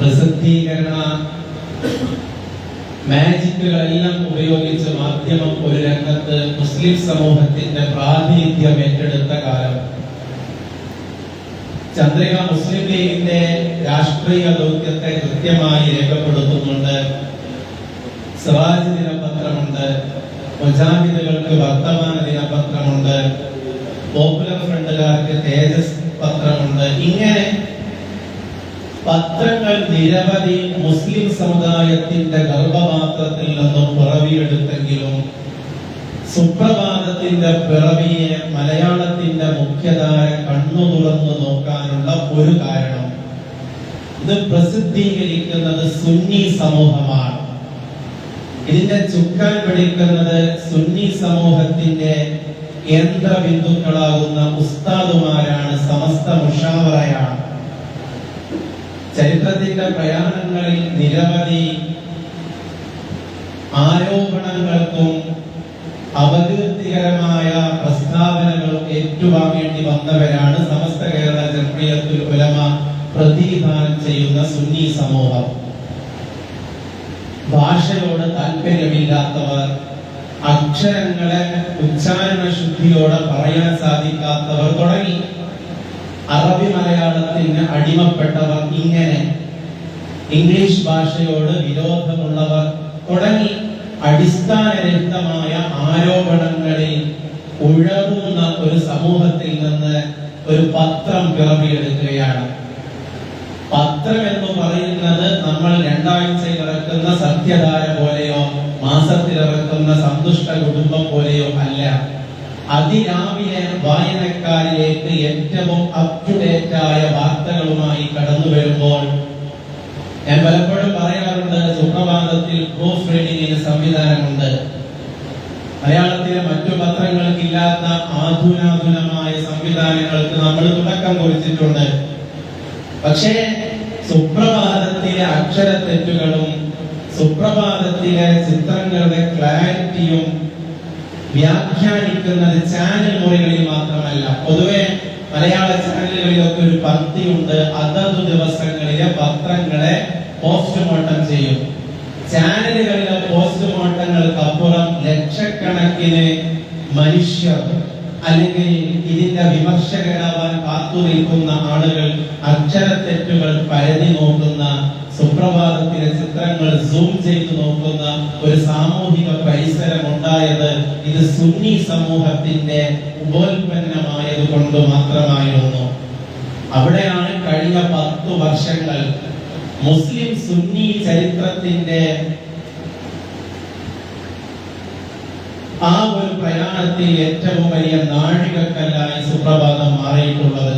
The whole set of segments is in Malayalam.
പ്രസിദ്ധീകരണ മാജിക്കുകളെല്ലാം ഉപയോഗിച്ച് മാധ്യമം ഒരു രംഗത്ത് മുസ്ലിം സമൂഹത്തിന്റെ പ്രാതിനിധ്യം ഏറ്റെടുത്ത കാലം. ചന്ദ്രിക മുസ്ലിം ലീഗിന്റെ രാഷ്ട്രീയ ദൗത്യത്തെ കൃത്യമായി രേഖപ്പെടുത്തുന്നുണ്ട്. സ്വരാജ് ദിനപത്രമുണ്ട്. മുജാഹിദുകൾക്ക് വർത്തമാന ദിനപത്രമുണ്ട്. പോപ്പുലർ ഫ്രണ്ടുകാർക്ക് തേജസ് പത്രമുണ്ട്. ഇങ്ങനെ പത്രങ്ങൾ നിരവധി മുസ്ലിം സമുദായത്തിന്റെ ഗർഭപാത്രത്തിൽ നിന്നും പിറവിയെടുത്തെങ്കിലും സുപ്രഭാതത്തിന്റെ പിറവിയെ മലയാളത്തിന്റെ മുഖ്യധാര കണ്ണു തുറന്നു നോക്കാനുള്ള ഒരു കാരണം. ഇത് പ്രസിദ്ധീകരിക്കുന്നത് സുന്നി സമൂഹമാണ്. ഇതിന്റെ ചുക്കാൻ പിടിക്കുന്നത് സുന്നി സമൂഹത്തിന്റെ കേന്ദ്ര ബിന്ദുക്കളാകുന്ന ഉസ്താദുമാരാണ് സമസ്ത മുഷാവറയാണ്. ചരിത്രത്തിന്റെ പ്രയാണങ്ങളിൽ നിരവധി ആരോപണങ്ങൾക്കും അപകീർത്തികരമായ പ്രസ്താവനകളും ഏറ്റുവാങ്ങേണ്ടി വന്നവരാണ് സമസ്ത കേരള ജംഇയ്യത്തുൽ ഉലമ പ്രതിനിധാനം ചെയ്യുന്ന സുന്നി സമൂഹം. ഭാഷയോട് താല്പര്യമില്ലാത്തവർ അക്ഷരങ്ങളെ ഉച്ചാരണ ശുദ്ധിയോടെ പറയാൻ സാധിക്കാത്തവർ തുടങ്ങി. അറബി മലയാളത്തിന് അടിമപ്പെട്ടവർ ഇങ്ങനെ ഇംഗ്ലീഷ് ഭാഷയോട് വിരോധമുള്ളവർ തുടങ്ങി അടിസ്ഥാനരഹിതമായ ആരോപണങ്ങളിൽ ഉഴറുന്ന ഒരു സമൂഹത്തിൽ നിന്ന് ഒരു പത്രം പിറവിയെടുക്കുകയാണ്. പത്രം എന്ന് പറയുന്നത് നമ്മൾ രണ്ടാഴ്ച ഇറക്കുന്ന സത്യധാര പോലെയോ മാസത്തിൽ ഇറക്കുന്ന സന്തുഷ്ട കുടുംബം പോലെയോ അല്ല. അതിരാവിലെ വായനക്കാരിലേക്ക് ഏറ്റവും അപ് ആയ വാർത്തകളുമായി കടന്നു വരുമ്പോൾ ഞാൻ പലപ്പോഴും പറയാറുണ്ട് സുപ്രഭാതത്തിൽ പ്രൂഫ് റീഡിങ്ങിന് സംവിധാനമുണ്ട്. മലയാളത്തിലെ മറ്റു പത്രങ്ങൾക്കില്ലാത്ത ആധുനാധുനമായ സംവിധാനങ്ങൾക്ക് നമ്മൾ തുടക്കം കുറിച്ചിട്ടുണ്ട്. പക്ഷേ സുപ്രഭാതത്തിലെ അക്ഷര തെറ്റുകളും സുപ്രഭാതത്തിലെ ചിത്രങ്ങളുടെ ക്ലാരിറ്റിയും വ്യാഖ്യാനിക്കുന്നത് ചാനൽ മുറികളിൽ മാത്രമല്ല പൊതുവെ മലയാള ചാനലുകളിലൊക്കെ ഒരു പങ്ക്തിയുണ്ട്. അതത് ദിവസങ്ങളിലെ പത്രങ്ങളെ പോസ്റ്റ്മോർട്ടം ചെയ്യും. ചാനലുകളിലെ പോസ്റ്റ്മോർട്ടങ്ങൾക്കപ്പുറം ലക്ഷക്കണക്കിന് മനുഷ്യർ അല്ലെങ്കിൽ ഇതിന്റെ വിമർശകരാവാൻ കാത്തു നിൽക്കുന്ന ആളുകൾ അക്ഷരത്തെറ്റുകൾ പരതി നോക്കുന്ന സുപ്രഭാതത്തിലെ ചിത്രങ്ങൾ സൂം ചെയ്ത് നോക്കുന്ന ഒരു സാമൂഹിക പരിസരം ഉണ്ടായത് ഇത് സുന്നി സമൂഹത്തിന്റെ ഉപോൽപന്നമായത് കൊണ്ട് മാത്രമായിരുന്നു. അവിടെയാണ് കഴിഞ്ഞ പത്തു വർഷങ്ങൾ മുസ്ലിം സുന്നി ചരിത്രത്തിന്റെ ആ ഒരു പ്രയാണത്തിൽ ഏറ്റവും വലിയ നാഴികക്കല്ലായി സുപ്രഭാതം മാറിയിട്ടുള്ളത്.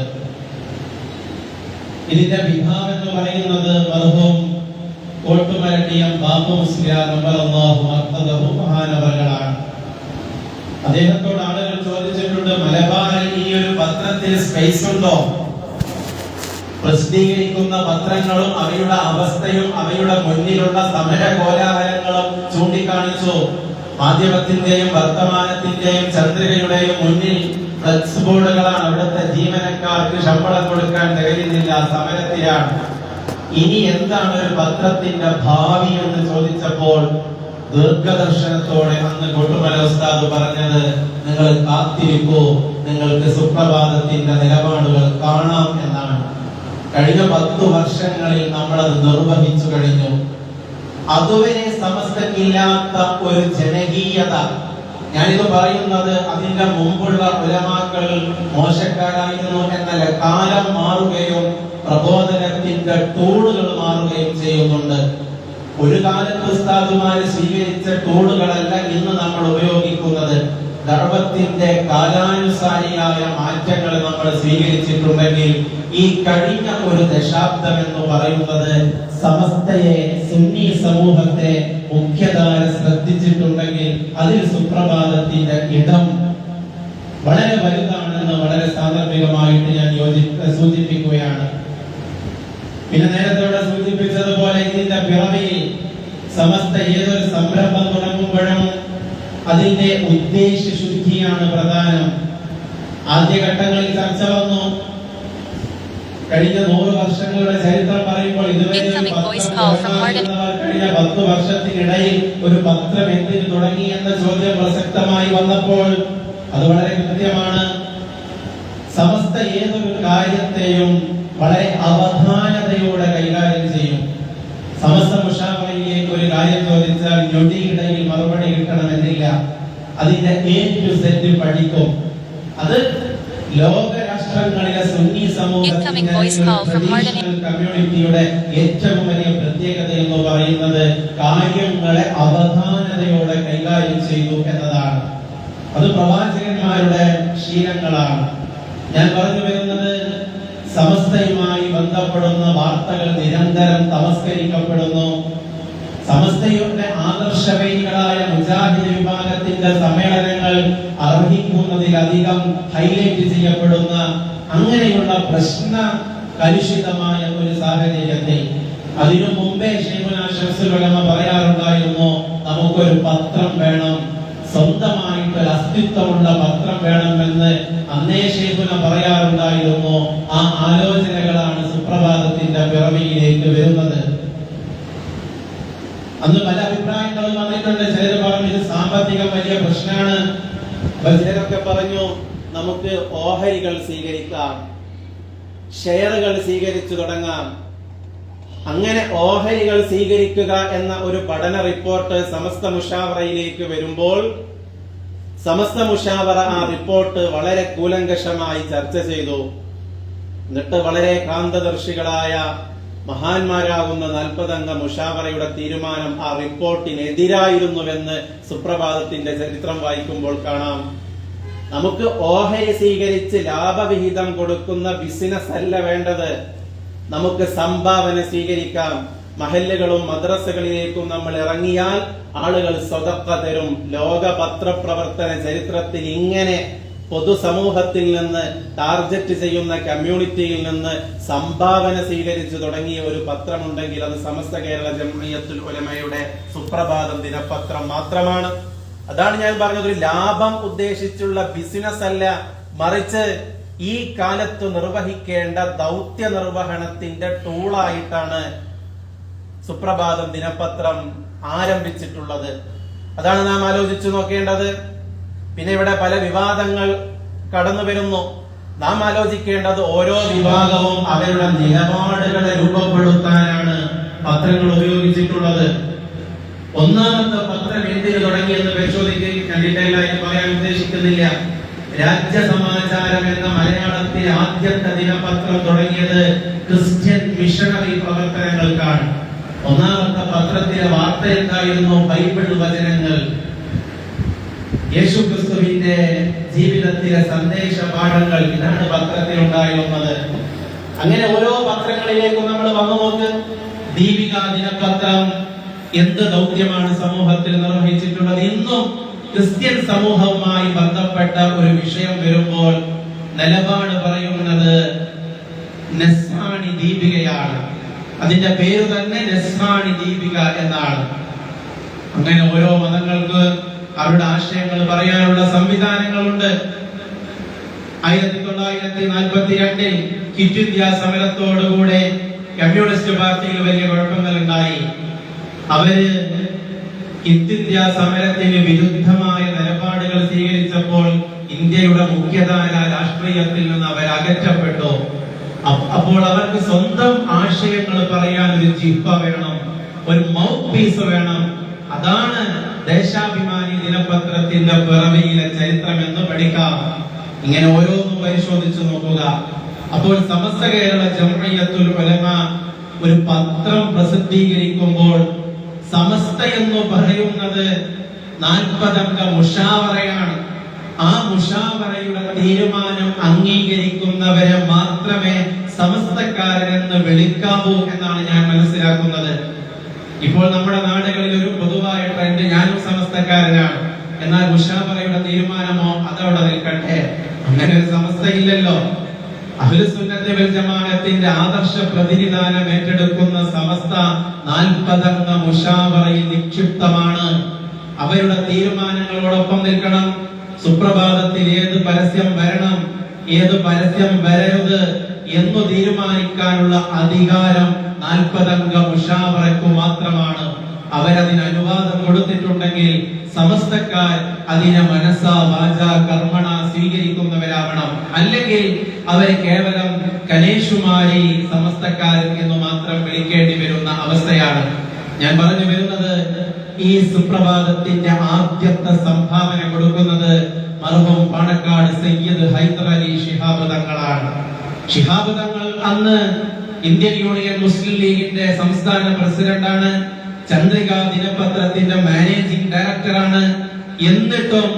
ഇതിന്റെ വിഭാഗം എന്ന് പറയുന്നത് മർഹൂം കോട്ടുമരട്ടിയം ബാബു മഹാനവറുകളാണ്. അദ്ദേഹത്തോട് ആളുകൾ ചോദിച്ചിട്ടുണ്ട് മലബാറിൽ ഈ ഒരു പത്രത്തിൽ സ്പേസ് ഉണ്ടോ? പ്രസിദ്ധീകരിക്കുന്ന പത്രങ്ങളും അവയുടെ അവസ്ഥയും അവയുടെ മുന്നിലുള്ള സമര കോലാഹലങ്ങളും ചൂണ്ടിക്കാണിച്ചു. മാധ്യമത്തിന്റെയും വർത്തമാനത്തിന്റെയും ചന്ദ്രികയുടെയും മുന്നിൽ ഫ്ലക്സ് ബോർഡുകളാണ് അവിടുത്തെ ജീവനക്കാർക്ക് ശമ്പളം കൊടുക്കാൻ കഴിയുന്നില്ല സമരത്തിലാണ്. ഇനി എന്താണ് ഒരു പത്രത്തിന്റെ ഭാവി എന്ന് ചോദിച്ചപ്പോൾ ദീർഘദർശനത്തോടെ അന്ന് കൊട്ടുമല ഉസ്താദ് പറഞ്ഞത് നിങ്ങൾ കാത്തിരിക്കൂ നിങ്ങൾക്ക് സുപ്രഭാതത്തിന്റെ നിലപാടുകൾ കാണാം എന്നാണ്. കഴിഞ്ഞ പത്തു വർഷങ്ങളിൽ നമ്മൾ അത് നിർവഹിച്ചു കഴിഞ്ഞു. അതുവരെ സമസ്തക്കില്ലാത്ത ഒരു ജനകീയത ഞാനിത് പറയുന്നത് അതിന്റെ മുമ്പുള്ള ഉലമാക്കൾ മോശക്കാരായിരുന്നു എന്നല്ല കാലം മാറുകയും പ്രബോധനത്തിന്റെ ടൂളുകൾ മാറുകയും ചെയ്യുന്നുണ്ട്. ഒരു കാലത്ത് ഉസ്താദുമാര് സ്വീകരിച്ച ടൂളുകളല്ല ഇന്ന് നമ്മൾ ഉപയോഗിക്കുന്നത്. ദർവത്തിന്റെ കാലാനുസാരിയായ മാറ്റങ്ങൾ നമ്മൾ സ്വീകരിച്ചിട്ടുണ്ടെങ്കിൽ ഈ കഴിഞ്ഞ ഒരു ദശാബ്ദം എന്ന് പറയുന്നത് സമസ്തയെ സുന്നി സമൂഹത്തെ മുഖ്യധാര ശ്രദ്ധിച്ചിട്ടുണ്ടെങ്കിൽ അതിൽ സുപ്രഭാതത്തിന്റെ ഇടം വളരെ വലുതാണെന്ന് വളരെ സാന്ദർഭികമായിട്ട് ഞാൻ യോജി സൂചിപ്പിക്കുകയാണ്. പിന്നെ നേരത്തെ സൂചിപ്പിച്ചതുപോലെ ഇതിന്റെ പിറവിയിൽ സമസ്ത ഏതൊരു സംരംഭം തുടങ്ങുമ്പോഴും അതിന്റെ ഉദ്ദേശ ശുദ്ധിയാണ് പ്രധാനം. ആദ്യഘട്ടങ്ങളിൽ ചർച്ച വന്നു. കഴിഞ്ഞ നൂറ് വർഷങ്ങളുടെ ചരിത്രം പറയുമ്പോൾ ഇതുവരെ കഴിഞ്ഞ പത്ത് വർഷത്തിനിടയിൽ ഒരു പത്രം എന്തിനു തുടങ്ങി എന്ന ചോദ്യം പ്രസക്തമായി വന്നപ്പോൾ അത് വളരെ കൃത്യമാണ്. സമസ്ത ഏതൊരു കാര്യത്തെയും വളരെ അവധാനതയോടെ കൈകാര്യം ചെയ്യും സമസ്ത മുഷാവറയിലേക്ക് ഒരു കാര്യം ചോദിച്ചാൽ ഞൊടിയിടയിൽ മറുപടി കിട്ടണമെന്നില്ല. അതിന്റെ എ ടു സെറ്റ് പഠിക്കും. അത് ലോക രാഷ്ട്രങ്ങളിലെ സുന്നി സമൂഹത്തിന്റെ. കമ്മ്യൂണിറ്റിയുടെ ഏറ്റവും വലിയ പ്രത്യേകത എന്ന് പറയുന്നത് കാര്യങ്ങളെ അവധാനതയോടെ കൈകാര്യം ചെയ്തു എന്നതാണ്. അത് പ്രവാചകന്മാരുടെ ശീലങ്ങളാണ്. ഞാൻ പറഞ്ഞു വരുന്നത് സമസ്തയുമായി ബന്ധപ്പെടുന്ന വാർത്തകൾ നിരന്തരം തമസ്കരിക്കപ്പെടുന്നു. സമസ്തയുടെ ആദർശവൈകളായ മുജാഹിദ് വിഭാഗത്തിന്റെ സമ്മേളനങ്ങൾ അർഹിക്കുന്നതിലധികം ഹൈലൈറ്റ് ചെയ്യപ്പെടുന്ന അങ്ങനെയുള്ള പ്രശ്ന കലുഷിതമായ ഒരു സാഹചര്യത്തിൽ അതിനു മുമ്പേ ഷെയ്ഖുന ഷംസുൽ പറയാറുണ്ടായിരുന്നു നമുക്കൊരു പത്രം വേണം സ്വന്തമായിട്ട് ഒരു അസ്തിത്വമുള്ള പത്രം വേണമെന്ന് അന്നേ ശേഖുന പറയാറുണ്ടായിരുന്നു? ആ ആലോചനകളാണ് സുപ്രഭാതത്തിന്റെ പിറവിയിലേക്ക് വരുന്നത്. അന്ന് പല അഭിപ്രായങ്ങളും വന്നിട്ടുണ്ട്. ചിലർ പറഞ്ഞു ഇത് സാമ്പത്തികം വലിയ പ്രശ്നമാണ്. ചിലരൊക്കെ പറഞ്ഞു നമുക്ക് ഓഹരികൾ സ്വീകരിക്കാം ഷെയറുകൾ സ്വീകരിച്ചു തുടങ്ങാം അങ്ങനെ ഓഹരികൾ സ്വീകരിക്കുക എന്ന ഒരു പഠന റിപ്പോർട്ട് സമസ്ത മുഷാവറയിലേക്ക് വരുമ്പോൾ സമസ്ത മുഷാവറ ആ റിപ്പോർട്ട് വളരെ കൂലങ്കഷമായി ചർച്ച ചെയ്തു. എന്നിട്ട് വളരെ കാന്തദർശികളായ മഹാന്മാരാകുന്ന നാൽപ്പതംഗ മുഷാവറയുടെ തീരുമാനം ആ റിപ്പോർട്ടിനെതിരായിരുന്നുവെന്ന് സുപ്രഭാതത്തിന്റെ ചരിത്രം വായിക്കുമ്പോൾ കാണാം. നമുക്ക് ഓഹരി സ്വീകരിച്ച് ലാഭവിഹിതം കൊടുക്കുന്ന ബിസിനസ് അല്ല വേണ്ടത്. നമുക്ക് സംഭാവന സ്വീകരിക്കാം. മഹല്ലുകളും മദ്രസകളിലേക്കും നമ്മൾ ഇറങ്ങിയാൽ ആളുകൾ സ്വതക്ക തരും. ലോക പത്രപ്രവർത്തന ചരിത്രത്തിൽ ഇങ്ങനെ പൊതുസമൂഹത്തിൽ നിന്ന് ടാർഗറ്റ് ചെയ്യുന്ന കമ്മ്യൂണിറ്റിയിൽ നിന്ന് സംഭാവന സ്വീകരിച്ചു തുടങ്ങിയ ഒരു പത്രമുണ്ടെങ്കിൽ അത് സമസ്ത കേരള ജംഇയ്യത്തുൽ ഉലമയുടെ സുപ്രഭാതം ദിനപത്രം മാത്രമാണ്. അതാണ് ഞാൻ പറഞ്ഞത്. ഒരു ലാഭം ഉദ്ദേശിച്ചുള്ള ബിസിനസ് അല്ല. മറിച്ച് ഈ കാലത്ത് നിർവഹിക്കേണ്ട ദൗത്യ നിർവഹണത്തിന്റെ ടൂളായിട്ടാണ് സുപ്രഭാതം ദിനപത്രം ആരംഭിച്ചിട്ടുള്ളത്. അതാണ് നാം ആലോചിച്ചു നോക്കേണ്ടത്. പിന്നെ ഇവിടെ പല വിവാദങ്ങൾ കടന്നു വരുന്നു. നാം ആലോചിക്കേണ്ടത് ഓരോ വിഭാഗവും അവരുടെ നിലപാടുകളെ രൂപപ്പെടുത്താനാണ് പത്രങ്ങൾ ഉപയോഗിച്ചിട്ടുള്ളത്. ഒന്നാമത്തെ പത്രം എന്തിനു തുടങ്ങിയെന്ന് പരിശോധിക്കുകയും കണ്ടിട്ടില്ല എന്ന് പറയാൻ ഉദ്ദേശിക്കുന്നില്ല. രാജ്യസമാചാരം എന്ന മലയാളത്തിലെ ആദ്യത്തെ ദിനപത്രം തുടങ്ങിയത് ക്രിസ്ത്യൻ മിഷണറി പ്രവർത്തനങ്ങൾക്കാണ്. ഒന്നാമത്തെ പത്രത്തിലെ വാർത്ത എന്തായിരുന്നു? ബൈബിൾ വചനങ്ങൾ. യേശുക്രിസ്തുവിന്റെ ജീവിതത്തിലെ സന്ദേശ പാഠങ്ങൾ ഇതാണ് പത്രത്തിൽ ഉണ്ടായിരുന്നത് അങ്ങനെ ഓരോ പത്രങ്ങളിലേക്കും നമ്മൾ വന്നു നോക്ക്. ദീപിക ദിനപത്രം എന്ത് ദൗത്യമാണ് സമൂഹത്തിൽ നിർവഹിച്ചിട്ടുള്ളത്? ഇന്നും ക്രിസ്ത്യൻ സമൂഹവുമായി ബന്ധപ്പെട്ട ഒരു വിഷയം വരുമ്പോൾ നിലപാട് പറയുന്നത് നെസ്രാണി ദീപികയാണ്. അതിന്റെ പേര് തന്നെ നെസ്രാണി ദീപിക എന്നാണ്. അങ്ങനെ ഓരോ മതങ്ങൾക്ക് അവരുടെ ആശയങ്ങൾ പറയാനുള്ള സംവിധാനങ്ങളുണ്ട്. ആയിരത്തി തൊള്ളായിരത്തി നാൽപ്പത്തി രണ്ടിൽ കിറ്റ് ഇന്ത്യ സമരത്തോടുകൂടെ കമ്മ്യൂണിസ്റ്റ് പാർട്ടിയിൽ വലിയ കുഴപ്പങ്ങൾ ഉണ്ടായി അവർ കിറ്റ് ഇന്ത്യ സമരത്തിന് വിരുദ്ധമായ നിലപാടുകൾ സ്വീകരിച്ചപ്പോൾ ഇന്ത്യയുടെ മുഖ്യധാര രാഷ്ട്രീയത്തിൽ നിന്ന് അവർ അകറ്റപ്പെട്ടു. അപ്പോൾ അവർക്ക് സ്വന്തം ആശയങ്ങൾ പറയാൻ ഒരു ജിഹ്വ വേണം ഒരു മൗത്ത് പീസ് വേണം. അതാണ് ദേശാഭിമാനി ദിനപത്രത്തിന്റെ പിറവിയിലെ ചരിത്രം എന്ന് പഠിക്കാം. ഇങ്ങനെ ഓരോന്നും പരിശോധിച്ചു നോക്കുക. അപ്പോൾ സമസ്ത കേരള ജംഇയ്യത്തുൽ ഉലമ ഒരു പത്രം പ്രസിദ്ധീകരിക്കുമ്പോൾ സമസ്ത എന്ന് പറയുന്നത് നാൽപ്പതംഗ മുഷാവറയാണ്. ആ മുഷാവറയുടെ തീരുമാനം അംഗീകരിക്കുന്നവരെ മാത്രമേ സമസ്തക്കാരനെന്ന് വിളിക്കാവൂ എന്നാണ് ഞാൻ മനസ്സിലാക്കുന്നത്. ഇപ്പോൾ നമ്മുടെ നാടുകളിൽ ഒരു പൊതുവായ ട്രെൻഡ് ഞാനും സമസ്തക്കാരനാണ്. എന്നാൽ മുഷാവറയുടെ തീരുമാനമോ അതവിടെ നിൽക്കട്ടെ. അങ്ങനെ ഒരു സമസ്തയില്ലല്ലോ വൽ ജമാഅത്തിന്റെ ആദർശ പ്രതിനിധാനം ഏറ്റെടുക്കുന്ന സമസ്ത നാൽപ്പതംഗ മുഷാവറയിൽ നിക്ഷിപ്തമാണ്. അവരുടെ തീരുമാനങ്ങളോടൊപ്പം നിൽക്കണം. സുപ്രഭാതത്തിൽ ഏത് പരസ്യം വരണം ഏത് പരസ്യം വരരുത് എന്ന് തീരുമാനിക്കാനുള്ള അധികാരം നാൽപ്പതംഗ മുഷാവറയ്ക്കു മാത്രമാണ്. അവരതിന് അനുവാദം കൊടുത്തിട്ടുണ്ടെങ്കിൽ സമസ്തക്കാർ അതിനെ മനസ്സാ വാച കർമ്മണ സ്വീകരിക്കുന്നവരാവണം. അല്ലെങ്കിൽ അവരെ കേവലം കനേഷുമാരി സമസ്തക്കാരൻ എന്ന് മാത്രം വിളിക്കേണ്ടി വരുന്ന അവസ്ഥയാണ്. ഞാൻ പറഞ്ഞു വരുന്നത് ഈ സുപ്രഭാതത്തിന്റെ ആദ്യത്തെ സംഭാവന കൊടുക്കുന്നത് മർഹൂം പാണക്കാട് സയ്യിദ് ഹൈദർ അലി ശിഹാബ് തങ്ങളാണ് ശിഹാബ് തങ്ങൾ അന്ന് ഇന്ത്യൻ യൂണിയൻ മുസ്ലിം ലീഗിന്റെ സംസ്ഥാന പ്രസിഡന്റാണ് ചന്ദ്രിക ദിനപത്രത്തിന്റെ മാനേജിംഗ് ഡയറക്ടറാണ്. എന്നിട്ടും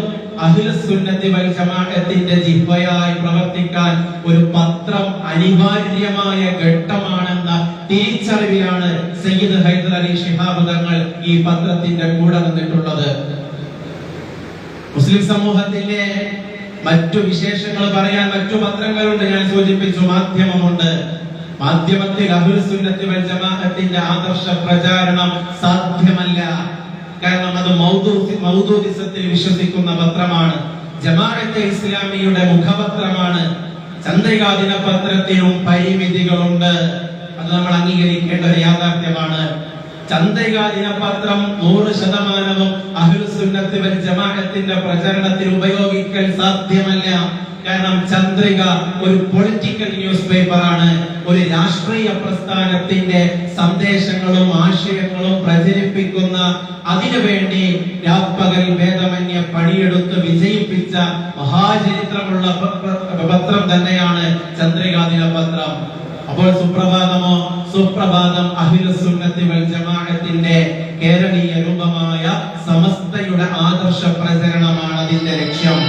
ജമാഅത്തിന്റെ ജിഹ്വയായി പ്രവർത്തിക്കാൻ ഒരു പത്രം അനിവാര്യമായ ഘട്ടമാണെന്ന തിരിച്ചറിവിലാണ് സയ്യിദ് ഹൈദർ അലി ഷിഹാബ് തങ്ങൾ ഈ പത്രത്തിന്റെ കൂടെ നിന്നിട്ടുള്ളത് മുസ്ലിം സമൂഹത്തിന്റെ മറ്റു വിശേഷങ്ങൾ പറയാൻ മറ്റു പത്രങ്ങളുണ്ട് ഞാൻ സൂചിപ്പിച്ചു മാധ്യമമുണ്ട്. മാധ്യമത്തിൽ അഹുൽ സുന്നത്തി വൽ ജമാഅത്തിന്റെ ആദർശ പ്രചാരണം സാധ്യമല്ല. കാരണം അത് മൗദൂ- മൗദൂദിസത്തിൽ വിശ്വസിക്കുന്ന പത്രമാണ്. ജമാഅത്തെ ഇസ്ലാമിയുടെ മുഖപത്രമാണ്. ചന്ദ്രികാ ദിനപത്രത്തിനും പരിമിതികളുണ്ട്. അത് നമ്മൾ അംഗീകരിക്കേണ്ട ഒരു യാഥാർത്ഥ്യമാണ്. ചന്ദ്രിക ദിനപത്രം നൂറ് ശതമാനവും അഹ്ലുസുന്നത്ത് വൽ ജമാഅത്തിന്റെ പ്രചരണത്തിൽ ഉപയോഗിക്കൽ സാധ്യമല്ല. കാരണം ചന്ദ്രിക ഒരു പൊളിറ്റിക്കൽ ന്യൂസ് പേപ്പറാണ് ഒരു രാഷ്ട്രീയ പ്രസ്ഥാനത്തിന്റെ സന്ദേശങ്ങളും ആശയങ്ങളും പ്രചരിപ്പിക്കുന്ന അതിനുവേണ്ടി രാപ്പകൽ ഭേദമന്യ പണിയെടുത്ത് വിജയിപ്പിച്ച മഹാചരിത്രമുള്ള പത്രം തന്നെയാണ് ചന്ദ്രിക ദിനപത്രം. അപ്പോൾ സുപ്രഭാതമോ സുപ്രഭാതം അഹിലസുന്നത്തി വൽ ജമാഅത്തിന്റെ കേരളീയ രൂപമായ സമസ്തയുടെ ആദർശ പ്രചരണമാണ് അതിന്റെ ലക്ഷ്യം.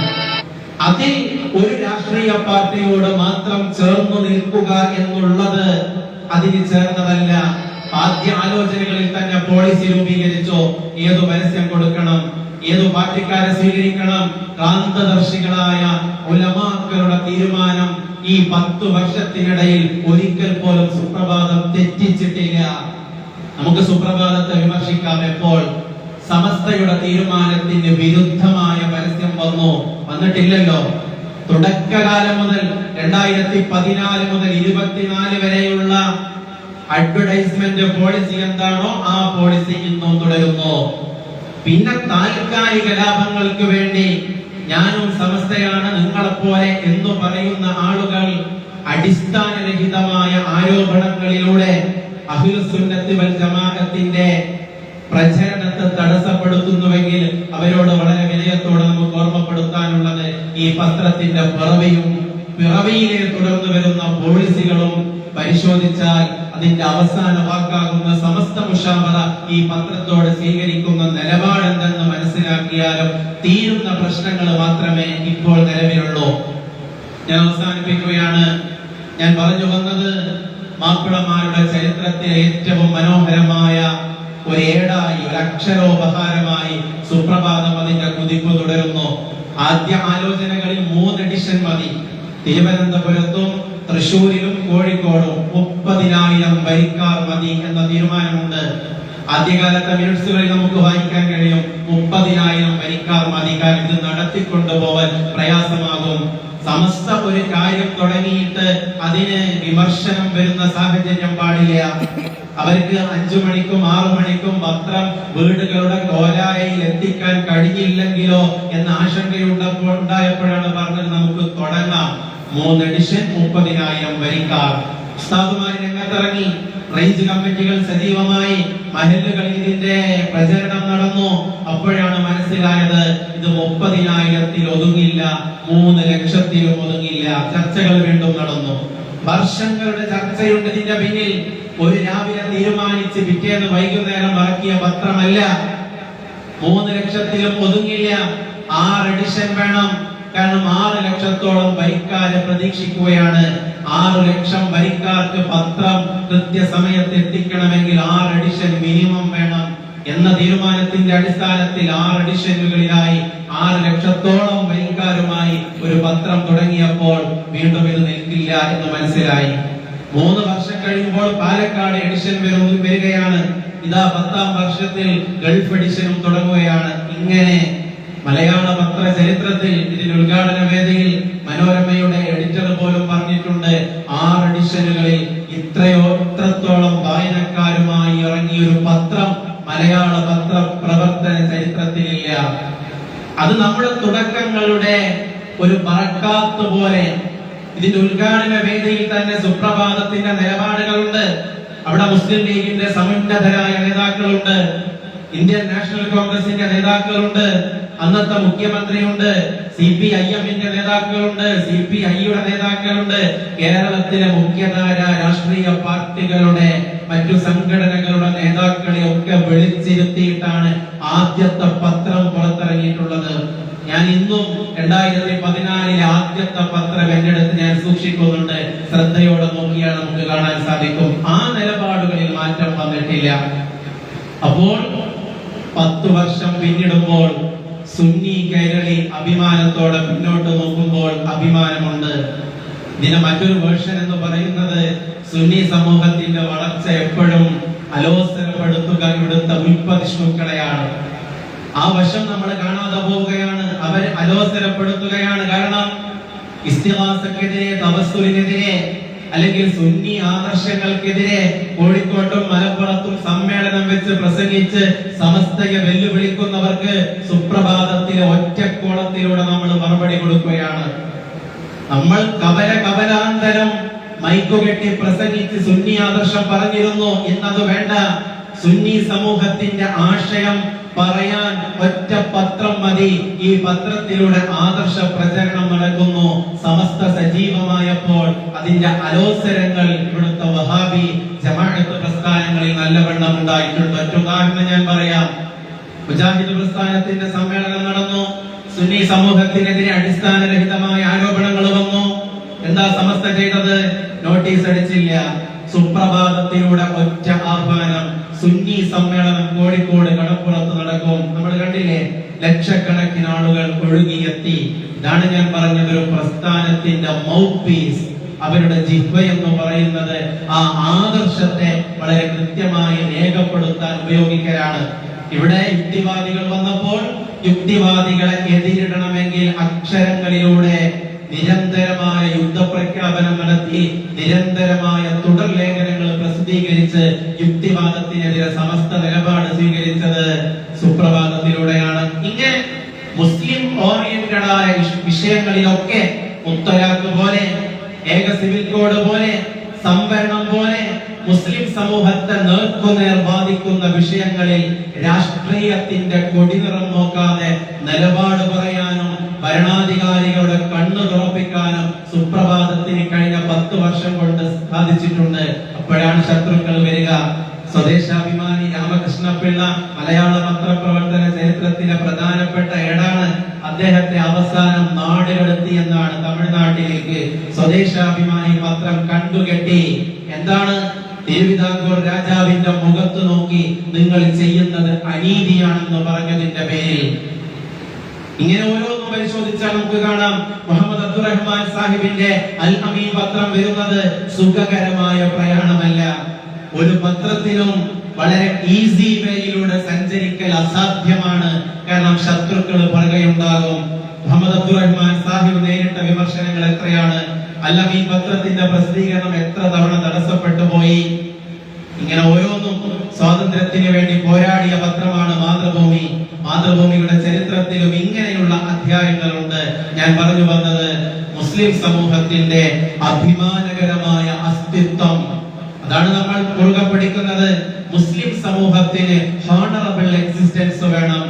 അതിൽ ഒരു രാഷ്ട്രീയ പാർട്ടിയോട് മാത്രം ചേർന്നു നിൽക്കുക എന്നുള്ളത് അതിന് ചേർന്നതല്ല. ആദ്യ ആലോചനകളിൽ തന്നെ പോളിസി രൂപീകരിച്ചോ ഏതു പരസ്യം കൊടുക്കണം ഏതു പാർട്ടിക്കാരെ സ്വീകരിക്കണം കാന്തദർശികളായ ഉലമാക്കളുടെ തീരുമാനം ഈ പത്ത് വർഷത്തിനിടയിൽ ഒരിക്കൽ പോലും സുപ്രഭാതം തെറ്റിച്ചിട്ടില്ല. നമുക്ക് സുപ്രഭാതത്തെ വിമർശിക്കാം എപ്പോൾ? സമസ്തയുടെ തീരുമാനത്തിന് വിരുദ്ധമായ പരസ്യം വന്നു. വന്നിട്ടില്ലല്ലോ. തുടക്കകാലം മുതൽ രണ്ടായിരത്തി പതിനാല് മുതൽ ഇരുപത്തിനാല് വരെയുള്ള അഡ്വർടൈസ്മെന്റ് പോളിസി എന്താണോ ആ പോളിസി ഇന്നും തുടരുന്നു. പിന്നെ താൽക്കാലിക ലാഭങ്ങൾക്ക് വേണ്ടി ഞാനും സമസ്തയാണ് നിങ്ങളെപ്പോലെ എന്ന് പറയുന്ന ആളുകൾ അടിസ്ഥാനരഹിതമായ ആരോപണങ്ങളിലൂടെ അഹിലുസുന്നത്ത് വൽ ജമാഅത്തിന്റെ പ്രചരണത്തെ തടസ്സപ്പെടുത്തുന്നുവെങ്കിൽ അവരോട് വളരെ വിനയത്തോടെ നമുക്ക് ഓർമ്മപ്പെടുത്താനുള്ളത് ഈ പത്രത്തിന്റെ പിറവിയും പിറവിയിലെ തുടർന്ന് വരുന്ന പോളിസികളും പരിശോധിച്ചാൽ അതിന്റെ അവസാന വാക്കാകുന്ന സമസ്ത മുഷാവറ ഈ പത്രത്തോട് സ്വീകരിക്കുന്ന നിലപാടെന്തെന്ന് മനസ്സിലാക്കിയാലും തീരുന്ന പ്രശ്നങ്ങൾ മാത്രമേ ഇപ്പോൾ നിലവിലുള്ളൂ. ഞാൻ അവസാനിപ്പിക്കുകയാണ്. ഞാൻ പറഞ്ഞു വന്നത് മാപ്പിളമാരുടെ ചരിത്രത്തിലെ ഏറ്റവും മനോഹരമായ ഒരു ഏടായി ഒരു അക്ഷരോപഹാരമായി സുപ്രഭാതം അതിന്റെ കുതിപ്പ് തുടരുന്നു. ആദ്യ ആലോചനകളിൽ മൂന്ന് എഡിഷൻ മതി. തിരുവനന്തപുരത്തും തൃശൂരിലും കോഴിക്കോടും മുപ്പതിനായിരം വരിക്കാർ മതി എന്ന തീരുമാനമുണ്ട്. ആദ്യകാലത്തെ മിനിറ്റ്സുകളിൽ നമുക്ക് വായിക്കാൻ കഴിയും. മുപ്പതിനായിരം വരിക്കാർ മതി കാരണം ഇത് പ്രയാസമാകും. സമസ്ത ഒരു കാര്യം തുടങ്ങിയിട്ട് അതിന് വിമർശനം വരുന്ന സാഹചര്യം പാടില്ല. അവർക്ക് അഞ്ചു മണിക്കും ആറു മണിക്കും പത്രം വീടുകളുടെ കോലായിൽ എത്തിക്കാൻ കഴിഞ്ഞില്ലെങ്കിലോ എന്ന ആശങ്കയുണ്ടപ്പോൾ ഉണ്ടായപ്പോഴാണ് പറഞ്ഞത് നമുക്ക് തുടങ്ങാം. മൂന്ന് എഡിഷൻ മുപ്പതിനായിരം വരിക്കാർ. ഉസ്താദുമാര് രംഗത്തിറങ്ങി. റേഞ്ച് കമ്മിറ്റികൾ സജീവമായി മഹല്ലുകളിൽ ഇതിന്റെ പ്രചരണം നടന്നു. അപ്പോഴാണ് മനസ്സിലായത് ഇത് മുപ്പതിനായിരത്തിൽ ഒതുങ്ങില്ല മൂന്ന് ലക്ഷത്തിലും ഒതുങ്ങില്ല. ചർച്ചകൾ വീണ്ടും നടന്നു. വർഷങ്ങളുടെ ചർച്ചയുണ്ട് ഇതിന്റെ പിന്നിൽ. ഒരു രാവിലെ തീരുമാനിച്ച് പിറ്റേന്ന് വൈകുന്നേരം ഇറക്കിയ പത്രമല്ല. മൂന്ന് ലക്ഷത്തിലും ഒതുങ്ങില്ല. ആറ് എഡിഷൻ വേണം. കാരണം ആറ് ലക്ഷത്തോളം ബൈക്കാരെ പ്രതീക്ഷിക്കുകയാണ്. ആറ് ലക്ഷം വരിക്കാർക്ക് പത്രം കൃത്യസമയത്ത് എത്തിക്കണമെങ്കിൽ ആറ് എഡിഷൻ മിനിമം വേണം എന്ന തീരുമാനത്തിന്റെ അടിസ്ഥാനത്തിൽ ആറ് എഡിഷനുകളിലായി ആറ് ലക്ഷത്തോളം വരിക്കാരുമായി ഒരു പത്രം തുടങ്ങിയപ്പോൾ വീണ്ടും ഇത് നിൽക്കില്ല എന്ന് മനസ്സിലായി. മൂന്ന് വർഷം കഴിയുമ്പോൾ പാലക്കാട് എഡിഷൻ വരും വരികയാണ്. ഇതാ പത്താം വർഷത്തിൽ ഗൾഫ് എഡിഷനും തുടങ്ങുകയാണ്. ഇങ്ങനെ മലയാള പത്ര ചരിത്രത്തിൽ ഇതിന്റെ ഉദ്ഘാടന വേദിയിൽ മനോരമയുടെ എഡിറ്റർ പോലും പറഞ്ഞിട്ടുണ്ട് ആറ് എഡിഷനുകളിൽ ഇത്രയോ ഇത്രത്തോളം വായനക്കാരുമായി ഇറങ്ങിയ ഒരു പത്രം മലയാള പത്ര പ്രവർത്തന ചരിത്രത്തിലില്ല. അത് നമ്മുടെ തുടക്കങ്ങളുടെ ഒരു മറക്കാത്ത പോലെ. ഇതിന്റെ ഉദ്ഘാടന വേദിയിൽ തന്നെ സുപ്രഭാതത്തിന്റെ നിലപാടുകളുണ്ട്. അവിടെ മുസ്ലിം ലീഗിന്റെ സമുന്നതരായ നേതാക്കളുണ്ട്. ഇന്ത്യൻ നാഷണൽ കോൺഗ്രസിന്റെ നേതാക്കളുണ്ട്. അന്നത്തെ മുഖ്യമന്ത്രിയുണ്ട്. സി പി ഐ എമ്മിന്റെ നേതാക്കളുണ്ട്. സി പി ഐയുടെ നേതാക്കളുണ്ട്. കേരളത്തിലെ മുഖ്യധാര രാഷ്ട്രീയ പാർട്ടികളുടെ മറ്റു സംഘടനകളുടെ നേതാക്കളെ ഒക്കെ വിളിച്ചിരുത്തിയിട്ടാണ് ആദ്യത്തെ പത്രം പുറത്തിറങ്ങിയിട്ടുള്ളത്. ഞാൻ ഇന്നും രണ്ടായിരത്തി പതിനാലിലെ ആദ്യത്തെ പത്രം എന്റെ അടുത്ത് ഞാൻ സൂക്ഷിക്കുന്നുണ്ട്. ശ്രദ്ധയോടെ നോക്കിയാൽ നമുക്ക് കാണാൻ സാധിക്കും. ആ നിലപാടുകളിൽ മാറ്റം വന്നിട്ടില്ല. അപ്പോൾ പത്തു വർഷം പിന്നിടുമ്പോൾ സുന്നി കൈരളി അഭിമാനത്തോടെ പിന്നോട്ട് നോക്കുമ്പോൾ അഭിമാനമുണ്ട്. ഇതിന്റെ മറ്റൊരു വേർഷൻ എന്ന് പറയുന്നത് സുന്നി സമൂഹത്തിന്റെ വളർച്ച എപ്പോഴും അലോസരപ്പെടുത്തുക ഇവിടുത്തെ ഉൽപ്പതിഷ്ണുക്കളെയാണ്. ആ വശം നമ്മൾ കാണാതെ പോവുകയാണ്. അവർ അലോസരപ്പെടുത്തുകയാണ്. കാരണം ഇസ്തിഹാസക്കെതിരെ തവസ്സുലിനെതിരെ അല്ലെങ്കിൽ സുന്നി ആദർശങ്ങൾക്കെതിരെ കോഴിക്കോട്ടും മലപ്പുറത്തും സമ്മേളനം വെച്ച് പ്രസംഗിച്ച് സമസ്തയെ വെല്ലുവിളിക്കുന്നവർക്ക് സുപ്രഭാതത്തിലെ ഒറ്റക്കോളത്തിലൂടെ നമ്മൾ മറുപടി കൊടുക്കുകയാണ്. നമ്മൾ കവല കവലാന്തരം മൈക്കുകെട്ടി പ്രസംഗിച്ച് സുന്നി ആദർശം പറഞ്ഞിരുന്നു. ഇന്നത് വേണ്ട. സുന്നി സമൂഹത്തിന്റെ ആശയം പറയാൻ ഒറ്റ പത്രം മതി. ഈ പത്രത്തിലൂടെ ആദർശ പ്രചരണം നടക്കുന്നു. സമസ്ത സജീവമായപ്പോൾ അതിന്റെ അലോസരങ്ങൾ ഇവിടുത്തെ വഹാബി ജമാഅത്ത് പ്രസ്ഥാനങ്ങളിൽ നല്ലവണ്ണം ഉണ്ടായിട്ടുണ്ട്. ഒറ്റ ഉദാഹരണം ഞാൻ പറയാം. മുജാഹിദ് പ്രസ്ഥാനത്തിന്റെ സമ്മേളനം നടന്നു. സുന്നി സമൂഹത്തിനെതിരെ അടിസ്ഥാനരഹിതമായ ആരോപണങ്ങൾ വന്നു. എന്താ സമസ്ത ചെയ്തത്? നോട്ടീസ് അടിച്ചില്ല. സുപ്രഭാതത്തിലൂടെ ഒറ്റ ആഹ്വാനം സുന്നി സമ്മേളനം കോഴിക്കോട് കടപ്പുറത്ത് നടക്കും. നമ്മൾ കണ്ടില്ലേ? ലക്ഷക്കണക്കിന് ആളുകൾ ഒഴുകിയെത്തി. ഇതാണ് ഞാൻ പറഞ്ഞത് ഒരു പ്രസ്ഥാനത്തിന്റെ മൗത്ത് പീസ് അവരുടെ ജിഹ്വ എന്ന് പറയുന്നത് ആ ആദർശത്തെ വളരെ കൃത്യമായി രേഖപ്പെടുത്താൻ ഉപയോഗിക്കലാണ്. ഇവിടെ യുക്തിവാദികൾ വന്നപ്പോൾ യുക്തിവാദികളെ എതിരിടണമെങ്കിൽ അക്ഷരങ്ങളിലൂടെ നിരന്തരമായ യുദ്ധപ്രഖ്യാപനം നടത്തി നിരന്തരമായ തുടർ ലേഖനങ്ങൾ പ്രസിദ്ധീകരിച്ച് യുക്തിവാദത്തിനെതിരെ സമസ്ത നിലപാട് സ്വീകരിച്ചത് സുപ്രഭാതത്തിലൂടെയാണ്. ഇങ്ങനെ മുസ്ലിം ഓറിയന്റഡായ വിഷയങ്ങളിലൊക്കെ മുത്തലാഖ് പോലെ ഏക സിവിൽ കോഡ് പോലെ സംവരണം പോലെ മുസ്ലിം സമൂഹത്തെ നേർക്കുനേർ ബാധിക്കുന്ന വിഷയങ്ങളിൽ രാഷ്ട്രീയത്തിന്റെ കൊടിനിറം നോക്കാതെ നിലപാട് പറയാനും ഭരണാധികാരികളുടെ കണ്ണു തുറപ്പിക്കാനും സുപ്രഭാതത്തിന് കഴിഞ്ഞ പത്ത് വർഷം കൊണ്ട് സാധിച്ചിട്ടുണ്ട് അപ്പോഴാണ് ശത്രുക്കൾ വരിക സ്വദേശാഭിമാനി രാമകൃഷ്ണപിള്ള മലയാള പത്രപ്രവർത്തന ചരിത്രത്തിലെ പ്രധാനപ്പെട്ട ഏടാണ് അദ്ദേഹത്തെ അവസാനം നാട് കടത്തി എന്നാണ് തമിഴ്നാട്ടിലേക്ക് സ്വദേശാഭിമാനി പത്രം കണ്ടുകെട്ടി എന്താണ് തിരുവിതാംകൂർ രാജാവിന്റെ മുഖത്ത് നോക്കി നിങ്ങൾ ചെയ്യുന്നത് അനീതിയാണെന്ന് പറഞ്ഞതിന്റെ പേരിൽ ഇങ്ങനെ ഓരോന്നും പരിശോധിച്ചാൽ നമുക്ക് കാണാം മുഹമ്മദ് അബ്ദുറഹ്മാൻ സാഹിബിന്റെ അൽ അമീൻ പത്രം വരുന്നത് സുഖകരമായ പ്രയാണമല്ല ഒരു പത്രത്തിനും വളരെ ഈസി വേയിലൂടെ സഞ്ചരിക്കൽ അസാധ്യമാണ് കാരണം ശത്രുക്കൾ പറയുകയുണ്ടാകും മുഹമ്മദ് അബ്ദുറഹ്മാൻ സാഹിബ് നേരിട്ട വിമർശനങ്ങൾ എത്രയാണ്? അല്ല ഈ പത്രത്തിന്റെ പ്രസിദ്ധീകരണം എത്ര തവണ തടസ്സപ്പെട്ടു പോയി? ഇങ്ങനെ ഓരോന്നും സ്വാതന്ത്ര്യത്തിന് വേണ്ടി പോരാടിയ പത്രമാണ് മാതൃഭൂമി. മാതൃഭൂമിയുടെ ചരിത്രത്തിലും ഇങ്ങനെയുള്ള അധ്യായങ്ങളുണ്ട്. ഞാൻ പറഞ്ഞു വന്നത് മുസ്ലിം സമൂഹത്തിന്റെ അഭിമാനകരമായ അസ്തിത്വം. അതാണ് നമ്മൾ മുറുകെ പിടിക്കുന്നത്. മുസ്ലിം സമൂഹത്തിന് ഹോണറബിൾ എക്സിസ്റ്റൻസ് വേണം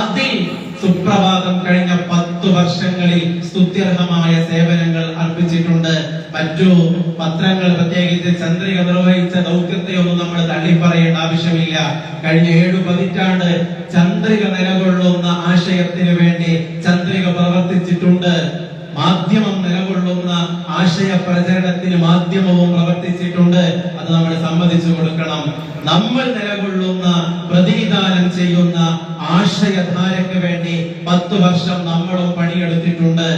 അതിൽ സുപ്രഭാതം കഴിഞ്ഞ പത്തു വർഷങ്ങളിൽ സ്തുത്യർഹമായ സേവനങ്ങൾ അർപ്പിച്ചിട്ടുണ്ട് മറ്റു പത്രങ്ങൾ പ്രത്യേകിച്ച് ചന്ദ്രിക നിർവഹിച്ച ദൗത്യത്തെ ഒന്നും നമ്മൾ തള്ളിപ്പറയേണ്ട ആവശ്യമില്ല. കഴിഞ്ഞ ഏഴു പതിറ്റാണ്ട് ചന്ദ്രിക നിലകൊള്ളുന്ന ആശയത്തിന് വേണ്ടി ചന്ദ്രിക പ്രവർത്തിച്ചിട്ടുണ്ട്. മാധ്യമം നിലകൊള്ളുന്ന ആശയ പ്രചരണത്തിന് മാധ്യമവും പ്രവർത്തിച്ചിട്ടുണ്ട്. അത് നമ്മൾ സമ്മതിച്ചു കൊടുക്കണം. നമ്മൾ നിലകൊള്ളുന്ന പ്രതിനിധാനം ചെയ്യുന്ന ആശയധാരയ്ക്ക് വേണ്ടി പത്തു വർഷം നമ്മളും പണിയെടുത്തിട്ടുണ്ട്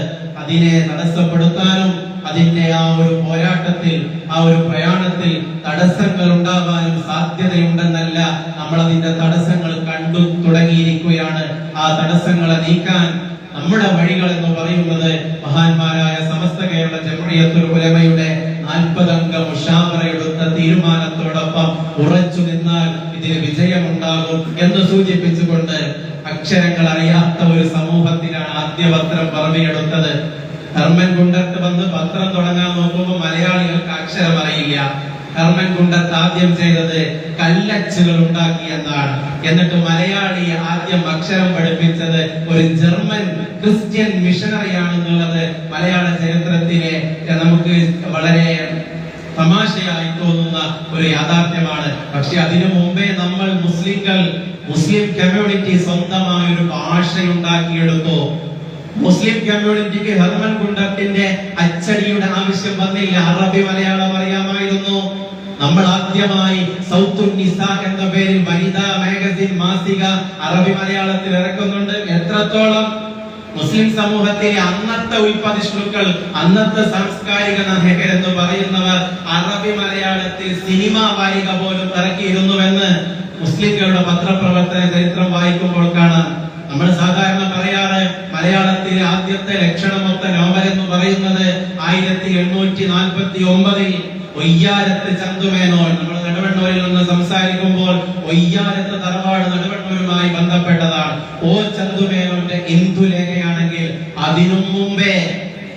അതിനെ തടസ്സപ്പെടുത്താനും അതിന്റെ ആ ഒരു പോരാട്ടത്തിൽ ആ ഒരു പ്രയാണത്തിൽ തടസ്സങ്ങൾ ഉണ്ടാവാനും സാധ്യതയുണ്ടെന്നല്ല നമ്മൾ അതിന്റെ തടസ്സങ്ങൾ കണ്ടു തുടങ്ങിയിരിക്കുകയാണ് ആ തടസ്സങ്ങളെ നീക്കാൻ നമ്മുടെ വഴികൾ എന്ന് പറയുന്നത് മഹാന്മാരായ സമസ്ത കേരള ജമറിയത്തുൽ ഉലമയുടെ നാൽപ്പതംഗ മുഷാവറയെടുത്ത തീരുമാനത്തോടൊപ്പം ഉറച്ചു നിന്നാൽ ഇതിന് വിജയമുണ്ടാകും എന്ന് സൂചിപ്പിച്ചുകൊണ്ട് അക്ഷരങ്ങൾ അറിയാത്ത ഒരു സമൂഹത്തിനാണ് ആദ്യ പത്രം പറവിയെടുത്തത് ഹെർമൻ കുണ്ടത്ത് വന്ന് പത്രം തുടങ്ങാൻ നോക്കുമ്പോൾ മലയാളികൾക്ക് അക്ഷരം അറിയില്ല. ഹെർമൻ കുണ്ടത്ത് ആദ്യം ചെയ്തത് കല്ലച്ചുകൾ ഉണ്ടാക്കി എന്നാണ്. എന്നിട്ട് മലയാളി ആദ്യം അക്ഷരം പഠിപ്പിച്ചത് ഒരു ജർമ്മൻ ക്രിസ്ത്യൻ മിഷണറി ആണെന്നുള്ളത് മലയാള ചരിത്രത്തിലെ നമുക്ക് വളരെ തമാശയായി തോന്നുന്ന ഒരു യാഥാർത്ഥ്യമാണ്. പക്ഷെ അതിനു മുമ്പേ നമ്മൾ മുസ്ലിങ്ങൾ മുസ്ലിം കമ്മ്യൂണിറ്റി സ്വന്തമായ ഒരു ഭാഷയുണ്ടാക്കിയെടുത്തു. മുസ്ലിം കമ്മ്യൂണിറ്റിക്ക് ഹർമൻ കുണ്ടത്തിന്റെ അച്ചടിയുടെ ആവശ്യം വന്നില്ല. അറബി മലയാളം അറിയാമായിരുന്നു. നമ്മൾ ആദ്യമായി സൗത്ത് നിസ എന്ന പേരിൽ വനിതാ മാഗസിൻ മാസിക അറബി മലയാളത്തിൽ ഇറക്കുന്നുണ്ട്. എത്രത്തോളം? മുസ്ലിം സമൂഹത്തിലെ അന്നത്തെ ഉൽപ്പാദിഷ്ണുക്കൾ അന്നത്തെ സാംസ്കാരിക നായകർ എന്ന് പറയുന്നവർ അറബി മലയാളത്തിൽ സിനിമ വാരിക പോലും ഇറക്കിയിരുന്നുവെന്ന് മുസ്ലിംകളുടെ പത്രപ്രവർത്തന ചരിത്രം വായിക്കുമ്പോൾ കാണാം. നമ്മൾ സാധാരണ പറയാറ് മലയാളത്തിലെ ആദ്യത്തെ ലക്ഷണമൊത്ത നോവൽ എന്ന് പറയുന്നത് ആയിരത്തി എണ്ണൂറ്റി നാൽപ്പത്തി ഒമ്പതിൽ ഒയ്യാരത്ത് ചന്തുമേനോൻ. നമ്മൾ നടുവണ്ണൂരിൽ നിന്ന് സംസാരിക്കുമ്പോൾ ഒയ്യാരത്ത് തറവാട് നടുവണ്ണൂരുമായി ബന്ധപ്പെട്ടതാണ്. ഓ ചന്തുമേനോന്റെ ഇന്ദുലേഖയാണെങ്കിൽ അതിനും മുമ്പേ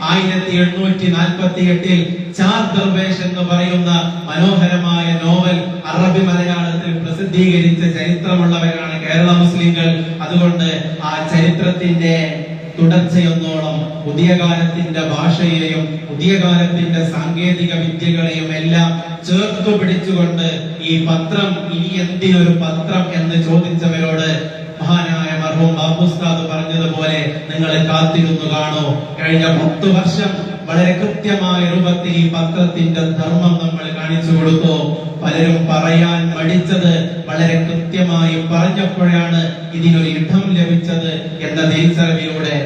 ആയിരത്തി എണ്ണൂറ്റി നാൽപ്പത്തി എട്ടിൽ ചാർ ദർവേഷ് എന്ന് പറയുന്ന മനോഹരമായ നോവൽ അറബി മലയാളത്തിൽ പ്രസിദ്ധീകരിച്ച ചരിത്രമുള്ളവരാണ് കേരള മുസ്ലിങ്ങൾ അതുകൊണ്ട് ആ ചരിത്രത്തിന്റെ തുടർച്ചയൊന്നോളം പുതിയ കാലത്തിന്റെ ഭാഷയെയും പുതിയ കാലത്തിന്റെ സാങ്കേതിക വിദ്യകളെയും എല്ലാം ചേർത്തു പിടിച്ചുകൊണ്ട് ഈ പത്രം ഇനി എന്തിനൊരു പത്രം എന്ന് ചോദിച്ചവരോട് മഹാനായ മർഹൂം ബാബുസ്താദ് നിങ്ങൾ കാത്തിരുന്നു കാണോ കഴിഞ്ഞ പത്ത് വർഷം വളരെ കൃത്യമായ രൂപത്തിൽ ഈ പത്രത്തിന്റെ ധർമ്മം നമ്മൾ കാണിച്ചു കൊടുത്തു. പലരും പറയാൻ മടിച്ചത് വളരെ കൃത്യമായി പറഞ്ഞപ്പോഴാണ് ഇതിനൊരു ഇടം ലഭിച്ചത് എന്ന തിരിച്ചറിവിലൂടെ.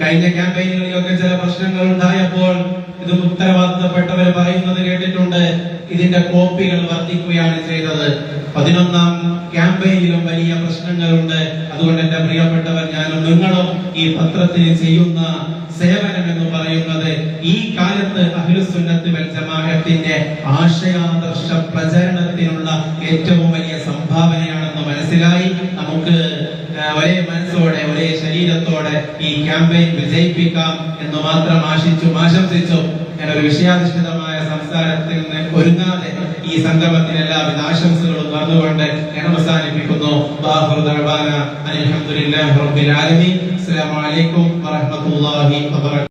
കഴിഞ്ഞ ക്യാമ്പയിനുകളിലൊക്കെ ചില പ്രശ്നങ്ങൾ ഉണ്ടായപ്പോൾ ഇത് ഉത്തരവാദിത്തപ്പെട്ടവർ പറയുന്നത് കേട്ടിട്ടുണ്ട്. ഇതിന്റെ കോപ്പികൾ വർദ്ധിക്കുകയാണ് ചെയ്തത്. പതിനൊന്നാം ക്യാമ്പയിനിലും വലിയ പ്രശ്നങ്ങളുണ്ട്. അതുകൊണ്ട് എന്റെ പ്രിയപ്പെട്ടവർ ഞാനും നിങ്ങളും ഈ പത്രത്തിന് ചെയ്യുന്ന സേവനം എന്ന് പറയുന്നത് ഈ കാലത്ത് അഖിലുസുന്നത്ത് ജമാഹത്തിന്റെ ആശയാദർശ പ്രചരണത്തിനുള്ള ഏറ്റവും വലിയ സംഭാവനയാണെന്ന് മനസ്സിലായി. നമുക്ക് ഒരേ മനസ്സോടെ ഒരേ ശരീരത്തോടെ ഈ ക്യാമ്പയിൻ വിജയിപ്പിക്കാം എന്ന് മാത്രം ആശിച്ചു ആശംസിച്ചു ഞാൻ ഒരു സംസാരത്തിൽ നിന്ന് ഒരുങ്ങാതെ ഈ സംഗമത്തിന് എല്ലാ ആശംസകളും പറഞ്ഞുകൊണ്ട് ഞാൻ അവസാനിപ്പിക്കുന്നു അൽഹംദുലില്ലാഹി റബ്ബിൽ ആലമീൻ. അസ്സലാമു അലൈക്കും വറഹ്മത്തുള്ളാഹി വബറകാതുഹു